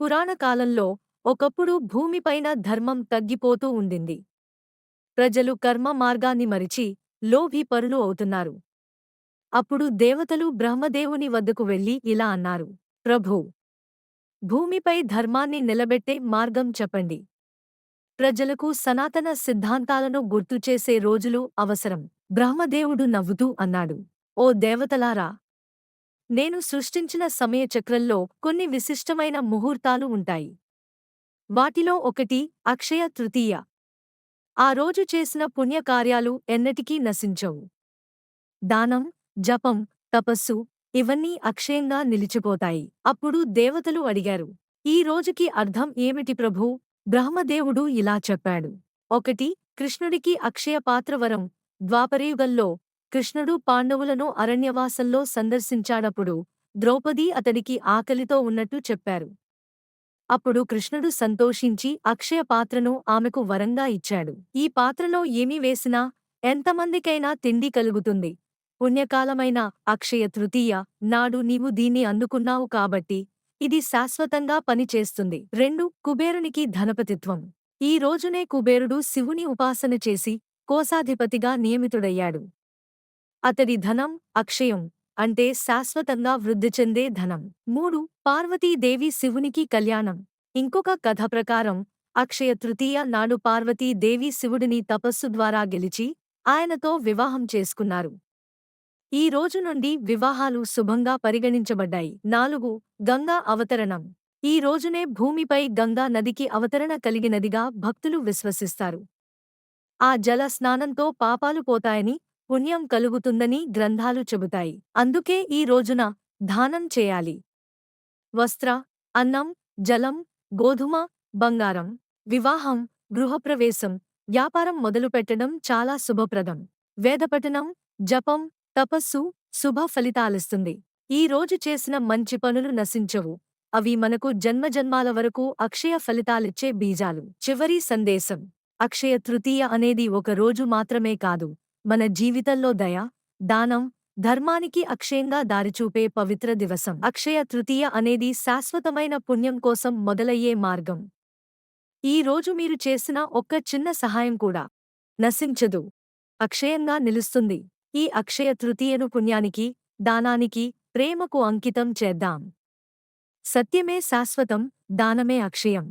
పురాణకాలంలో ఒకప్పుడు భూమిపైన ధర్మం తగ్గిపోతూ ఉండింది. ప్రజలు కర్మ మార్గాన్ని మరిచి లోభి పరులు అవుతున్నారు. అప్పుడు దేవతలు బ్రహ్మదేవుని వద్దకు వెళ్ళి ఇలా అన్నారు ప్రభూ భూమిపై ధర్మాన్ని నిలబెట్టే మార్గం చెప్పండి. ప్రజలకు సనాతన సిద్ధాంతాలను గుర్తుచేసే రోజులు అవసరం. బ్రహ్మదేవుడు నవ్వుతూ అన్నాడు ఓ దేవతలారా నేను సృష్టించిన సమయచక్రంలో కొన్ని విశిష్టమైన ముహూర్తాలు ఉంటాయి. వాటిలో ఒకటి అక్షయ తృతీయ. ఆ రోజు చేసిన పుణ్యకార్యాలు ఎన్నటికీ నశించవు. దానం జపం తపస్సు ఇవన్నీ అక్షయంగా నిలిచిపోతాయి. అప్పుడు దేవతలు అడిగారు ఈ రోజుకి అర్థం ఏమిటి ప్రభూ? బ్రహ్మదేవుడు ఇలా చెప్పాడు. ఒకటి కృష్ణుడికి అక్షయ పాత్రవరం ద్వాపరయుగంలో కృష్ణుడు పాండవులను అరణ్యవాసంలో సందర్శించాడప్పుడు ద్రౌపది అతడికి ఆకలితో ఉన్నట్టు చెప్పారు. అప్పుడు కృష్ణుడు సంతోషించి అక్షయ పాత్రను ఆమెకు వరంగా ఇచ్చాడు. ఈ పాత్రలో ఏమి వేసినా ఎంతమందికైనా తిండి కలుగుతుంది. పుణ్యకాలమైన అక్షయ తృతీయ నాడు నీవు దీన్ని అందుకున్నావు కాబట్టి ఇది శాశ్వతంగా పనిచేస్తుంది రెండు కుబేరునికి ధనపతిత్వం. ఈ రోజునే కుబేరుడు శివుని ఉపాసన చేసి కోశాధిపతిగా నియమితుడయ్యాడు. అతడి ధనం అక్షయం అంటే శాశ్వతంగా వృద్ధి చెందే ధనం. మూడు పార్వతీదేవి శివునికి కళ్యాణం. ఇంకొక కథ ప్రకారం అక్షయ తృతీయ నాడు పార్వతీదేవి శివుడిని తపస్సు ద్వారా గెలిచి ఆయనతో వివాహం చేసుకున్నారు. ఈ రోజు నుండి వివాహాలు శుభంగా పరిగణించబడ్డాయి. నాలుగు గంగా అవతరణం. ఈ రోజునే భూమిపై గంగా నదికి అవతరణ కలిగినదిగా భక్తులు విశ్వసిస్తారు. ఆ జల స్నానంతో పాపాలు పోతాయని పుణ్యం కలుగుతుందని గ్రంథాలు చెబుతాయి. అందుకే ఈ రోజున దానం చేయాలి. వస్త్ర అన్నం జలం గోధుమ బంగారం వివాహం గృహప్రవేశం వ్యాపారం మొదలుపెట్టడం చాలా శుభప్రదం. వేదపఠనం జపం తపస్సు శుభ ఫలితాలిస్తుంది. ఈ రోజు చేసిన మంచి పనులు నశించవు. అవి మనకు జన్మజన్మాల వరకు అక్షయ ఫలితాలిచ్చే బీజాలు. చివరి సందేశం. అక్షయ తృతీయ అనేది ఒక రోజు మాత్రమే కాదు. మన జీవితంలో దయ దానం ధర్మానికి అక్షయంగా దారిచూపే పవిత్ర దివసం. అక్షయ తృతీయ అనేది శాశ్వతమైన పుణ్యం కోసం మొదలయ్యే మార్గం. ఈ రోజు మీరు చేసిన ఒక్క చిన్న సహాయం కూడా. నశించదు. అక్షయంగా నిలుస్తుంది. ఈ అక్షయ తృతీయను పుణ్యానికి దానానికి ప్రేమకు అంకితం చేద్దాం. సత్యమే శాశ్వతం దానమే అక్షయం.